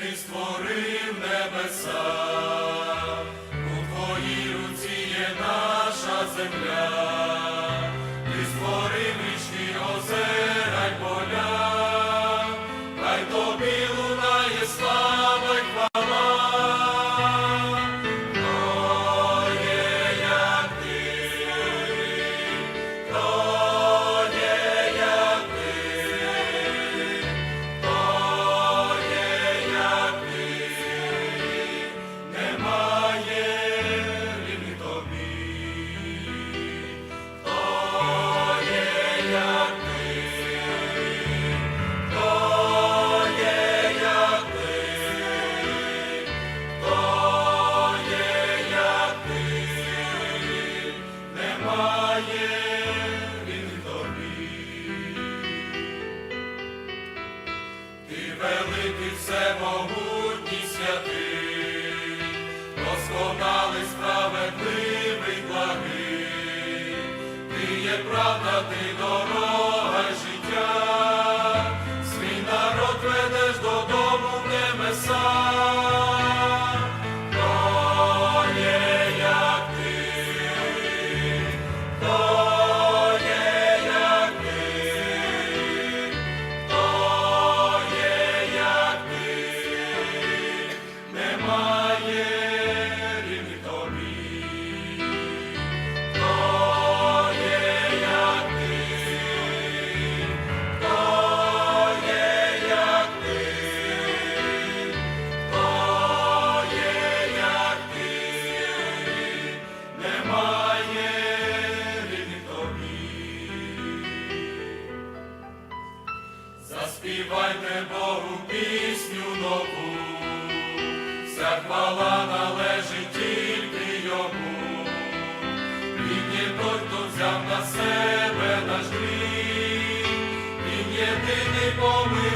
який створив небеса, у твоїй руці є наша земля. великий всемогутній святий, досконалий справедливий благий, ти є правда, ти. Богу, вся хвала належить тільки йому, Він є той, хто взяв на себе наш гріх, він єдиний помилує.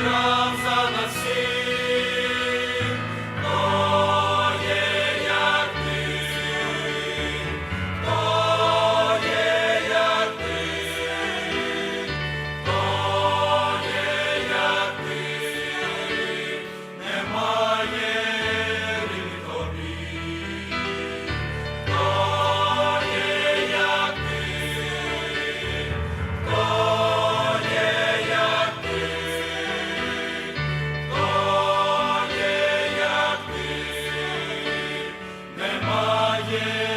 Yeah.